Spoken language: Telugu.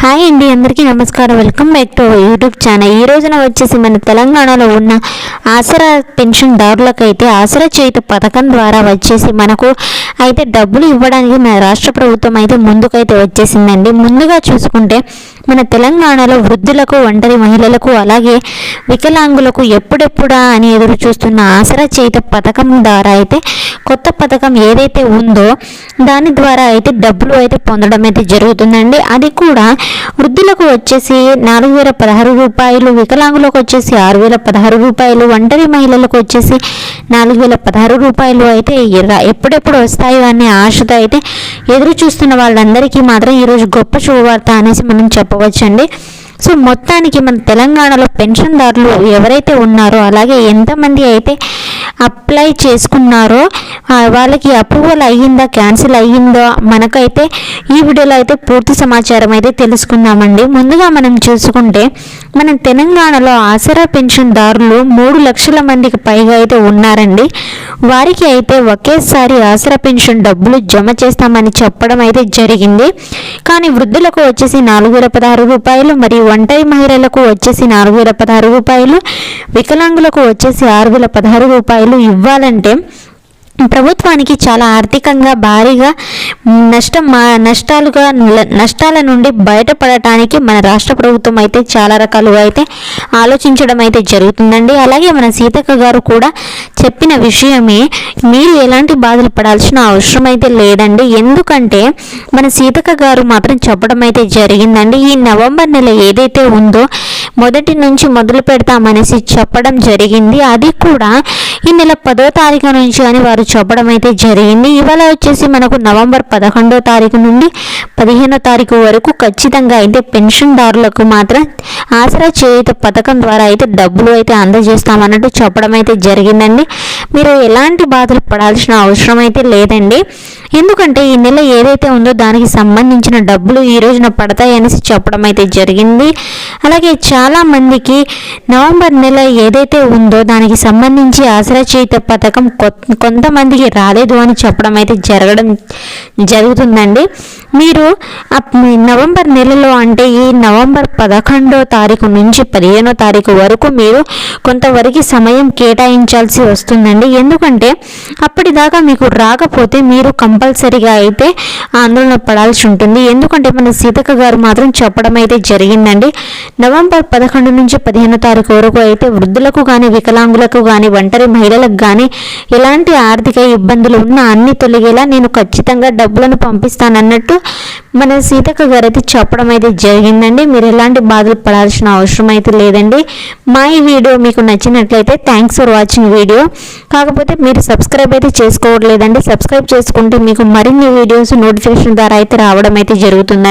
హాయ్ అండి అందరికీ నమస్కారం. Welcome back to YouTube channel. ఈ రోజున వచ్చేసి మన తెలంగాణలో ఉన్న ఆసరా పెన్షన్దారులకు అయితే ఆసరా చేతి పథకం ద్వారా వచ్చేసి మనకు అయితే డబ్బులు ఇవ్వడానికి మన రాష్ట్ర ప్రభుత్వం అయితే ముందుకైతే వచ్చేసిందండి. ముందుగా చూసుకుంటే మన తెలంగాణలో వృద్ధులకు ఒంటరి మహిళలకు అలాగే వికలాంగులకు ఎప్పుడెప్పుడా అని ఎదురు చూస్తున్న ఆసరా చేత పథకం ద్వారా అయితే కొత్త పథకం ఏదైతే ఉందో దాని ద్వారా అయితే డబ్బులు అయితే పొందడం అయితే జరుగుతుందండి. అది కూడా వృద్ధులకు వచ్చేసి నాలుగు వేల పదహారు రూపాయలు వికలాంగులకు వచ్చేసి ఆరు వేల పదహారు రూపాయలు ఒంటరి మహిళలకు వచ్చేసి నాలుగు వేల పదహారు రూపాయలు అయితే ఎప్పుడెప్పుడు వస్తాయో అనే ఆశతో అయితే ఎదురు చూస్తున్న వాళ్ళందరికీ మాత్రం ఈరోజు గొప్ప శుభవార్త అనేసి మనం చెప్పవచ్చండి. సో మొత్తానికి మన తెలంగాణలో పెన్షన్దారులు ఎవరైతే ఉన్నారో అలాగే ఎంతమంది అయితే అప్లై చేసుకున్నారో వాళ్ళకి అప్రూవల్ అయ్యిందా క్యాన్సిల్ అయ్యిందో మనకైతే ఈ వీడియోలో అయితే పూర్తి సమాచారం అయితే తెలుసుకుందామండి. ముందుగా మనం చూసుకుంటే మన తెలంగాణలో ఆసరా పెన్షన్దారులు మూడు లక్షల మందికి పైగా అయితే ఉన్నారండి. వారికి అయితే ఒకేసారి ఆసరా పెన్షన్ డబ్బులు జమ చేస్తామని చెప్పడం అయితే జరిగింది. కానీ వృద్ధులకు వచ్చేసి నాలుగు వేల పదహారు రూపాయలు మరియు ఒంటరి మహిళలకు వచ్చేసి నాలుగు వేల పదహారు రూపాయలు వికలాంగులకు వచ్చేసి ఆరు వేల పదహారు రూపాయలు ఇవ్వాలంటే ప్రభుత్వానికి చాలా ఆర్థికంగా భారీగా నష్టం నష్టాలుగా నష్టాల నుండి బయటపడటానికి మన రాష్ట్ర ప్రభుత్వం అయితే చాలా రకాలుగా అయితే ఆలోచించడం అయితే జరుగుతుందండి. అలాగే మన సీతక్క గారు కూడా చెప్పిన విషయమే మీరు ఎలాంటి బాధలు పడాల్సిన అవసరం అయితే లేదండి. ఎందుకంటే మన సీతక్క గారు మాత్రం చెప్పడం అయితే జరిగిందండి. ఈ నవంబర్ నెల ఏదైతే ఉందో మొదటి నుంచి మొదలు పెడతామనేసి చెప్పడం జరిగింది. అది కూడా ఈ నెల పదో తారీఖు నుంచి అని వారు చెప్పడం అయితే జరిగింది. ఇవాళ వచ్చేసి మనకు నవంబర్ పదకొండో తారీఖు నుండి పదిహేనో తారీఖు వరకు ఖచ్చితంగా అయితే పెన్షన్దారులకు మాత్రం ఆసరా చేయుత పథకం ద్వారా అయితే డబ్బులు అయితే అందజేస్తామన్నట్టు చెప్పడం అయితే జరిగిందండి. మీరు ఎలాంటి బాధలు పడాల్సిన అవసరం అయితే లేదండి. ఎందుకంటే ఈ నెల ఏదైతే ఉందో దానికి సంబంధించిన డబ్బులు ఈ రోజున పడతాయనేసి చెప్పడం అయితే జరిగింది. అలాగే చాలామందికి నవంబర్ నెల ఏదైతే ఉందో దానికి సంబంధించి ఆసరా చేయుత పథకం కొంతమందికి రాలేదు అని చెప్పడం అయితే జరగడం జరుగుతుందండి. మీరు నవంబర్ నెలలో అంటే ఈ నవంబర్ పదకొండో తారీఖు నుంచి పదిహేనో తారీఖు వరకు మీరు కొంతవరకు సమయం కేటాయించాల్సి వస్తుందండి. ఎందుకంటే అప్పటిదాకా మీకు రాకపోతే మీరు కంపల్సరిగా అయితే ఆందోళన పడాల్సి ఉంటుంది. ఎందుకంటే మన సీతక్క గారు మాత్రం చెప్పడం అయితే జరిగిందండి. నవంబర్ పదకొండు నుంచి పదిహేనో తారీఖు వరకు అయితే వృద్ధులకు కానీ వికలాంగులకు కానీ ఒంటరి మహిళలకు కానీ ఎలాంటి ఆర్థిక ఇబ్బందులు ఉన్నా అన్ని తొలగేలా నేను ఖచ్చితంగా డబ్బులను పంపిస్తానన్నట్టు మన సీతక్క గారు అయితే చెప్పడం అయితే జరిగిందండి. మీరు ఎలాంటి బాధలు పడాలి చేసుకోవాల్సిన అవసరం అయితే లేదండి. మా ఈ వీడియో మీకు నచ్చినట్లయితే థ్యాంక్స్ ఫర్ వాచింగ్ వీడియో కాకపోతే మీరు సబ్స్క్రైబ్ అయితే చేసుకోవట్లేదండి. సబ్స్క్రైబ్ చేసుకుంటే మీకు మరిన్ని వీడియోస్ నోటిఫికేషన్ ద్వారా అయితే రావడం అయితే జరుగుతుందండి.